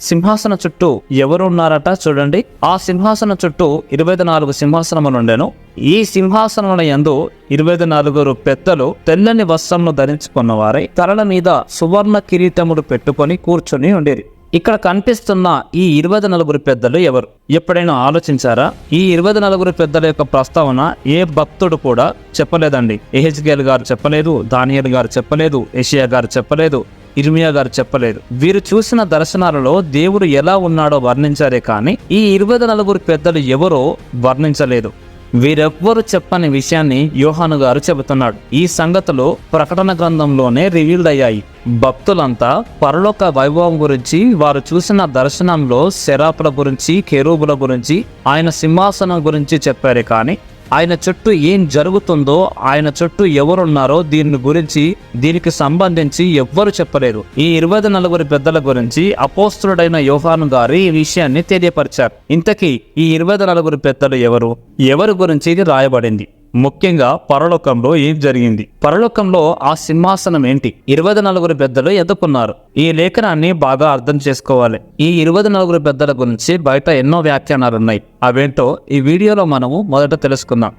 సింహాసనం చుట్టూ ఎవరు ఉన్నారట చూడండి. ఆ సింహాసనం చుట్టూ ఇరవై నాలుగు సింహాసనములు ఉండెను. ఈ సింహాసనముల యందు ఇరవై నాలుగురు పెద్దలు తెల్లని వస్త్రములు ధరించుకున్న వారై తలల మీద సువర్ణ కిరీటములు పెట్టుకొని కూర్చొని ఉండేది ఇక్కడ కనిపిస్తున్న ఈ ఇరవై నలుగురు పెద్దలు ఎవరు? ఎప్పుడైనా ఆలోచించారా? ఈ ఇరవై నలుగురు పెద్దల యొక్క ప్రస్తావన ఏ భక్తుడు కూడా చెప్పలేదండి. ఎహెచ్కేల్ గారు చెప్పలేదు దానియల్ గారు చెప్పలేదు ఏషియా గారు చెప్పలేదు ఇర్మియా గారు చెప్పలేదు. వీరు చూసిన దర్శనాలలో దేవుడు ఎలా ఉన్నాడో వర్ణించారే కానీ ఈ ఇరవై నలుగురు పెద్దలు ఎవరో వర్ణించలేదు. వీరెవ్వరు చెప్పని విషయాన్ని యోహాను గారు చెబుతున్నాడు. ఈ సంగతులు ప్రకటన గ్రంథంలోనే రివీల్డ్ అయ్యాయి. భక్తులంతా పరలోక వైభవం గురించి వారు చూసిన దర్శనంలో శరాపుల గురించి కెరూబుల గురించి ఆయన సింహాసనం గురించి చెప్పారు కానీ ఆయన చుట్టూ ఏం జరుగుతుందో ఆయన చుట్టూ ఎవరున్నారో దీని గురించి దీనికి సంబంధించి ఎవ్వరు చెప్పలేరు. ఈ ఇరవై నలుగురు పెద్దల గురించి అపోస్తుడైన యోహాను గారు ఈ విషయాన్ని తెలియపరిచారు. ఇంతకీ ఈ ఇరవై నలుగురు పెద్దలు ఎవరు? ఎవరి గురించి ఇది రాయబడింది? ముఖ్యంగా పరలోకంలో ఏం జరిగింది? పరలోకంలో ఆ సింహాసనం ఏంటి? ఇరవై నలుగురు పెద్దలు ఎదుకున్నారు ఈ లేఖనాన్ని బాగా అర్థం చేసుకోవాలి. ఈ ఇరవై నలుగురు పెద్దల గురించి బయట ఎన్నో వ్యాఖ్యానాలు ఉన్నాయి అవేంటో ఈ వీడియోలో మనము మొదట తెలుసుకుందాం.